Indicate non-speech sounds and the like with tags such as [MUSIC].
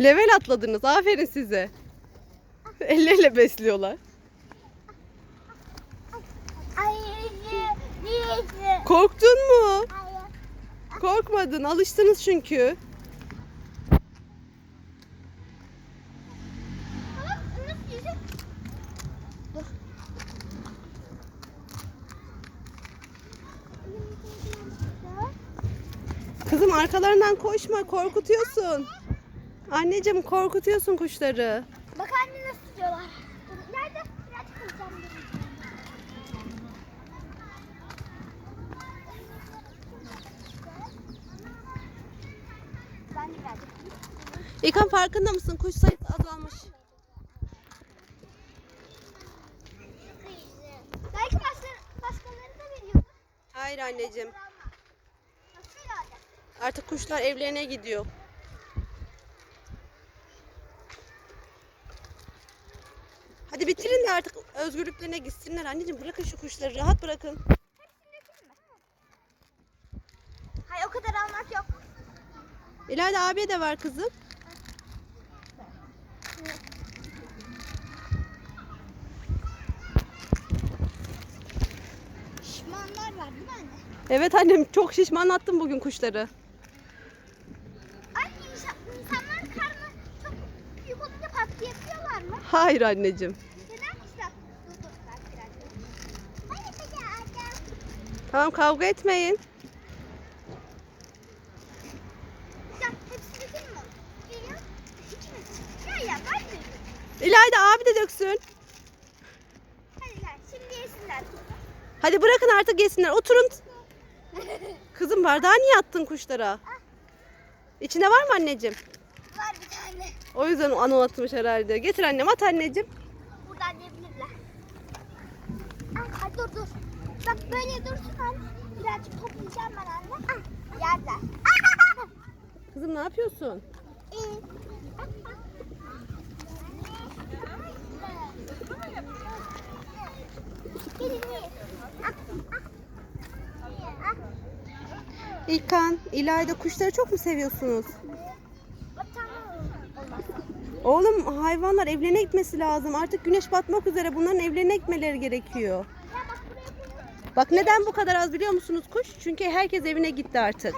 Level atladınız. Aferin size. Elleriyle besliyorlar. Korktun mu? Korkmadın. Alıştınız çünkü. Kızım arkalarından koşma. Korkutuyorsun. Anneciğim korkutuyorsun kuşları. Bak anne nasıl tutuyorlar. Nerede? De birazcık. İlkan farkında mısın? Kuş sayısı azalmış. Belki başkaları da veriyor. Hayır anneciğim. Artık kuşlar evlerine gidiyor. Hadi bitirin de artık özgürlüklerine gitsinler. Anneciğim bırakın şu kuşları rahat bırakın. Hayır o kadar almak yok. İlayda abiye de var kızım. Şişmanlar var değil mi anne? Evet annem çok şişmanlattım bugün kuşları. Anne insanların karnı çok büyük olunca patlayabiliyorlar mı? Hayır anneciğim. Tamam kavga etmeyin. İlayda abi de döksün. Hadi şimdi. Hadi bırakın artık yesinler. Oturun. Kızım bardağı niye attın kuşlara? İçine var mı anneciğim? Var bir tane. O yüzden o anı atmış herhalde. Getir annem at anneciğim. Buradan yiyebilirler. Ay dur dur. Bak böyle dursun anne. Birazcık toplayacağım ben anne. Ah, yerler. [LAUGHS] Kızım ne yapıyorsun? İyi. İlkan, İlayda kuşları çok mu seviyorsunuz? Oğlum hayvanlar evlerine gitmesi lazım. Artık güneş batmak üzere. Bunların evlerine gitmeleri gerekiyor. Bak neden bu kadar az biliyor musunuz kuş? Çünkü herkes evine gitti artık.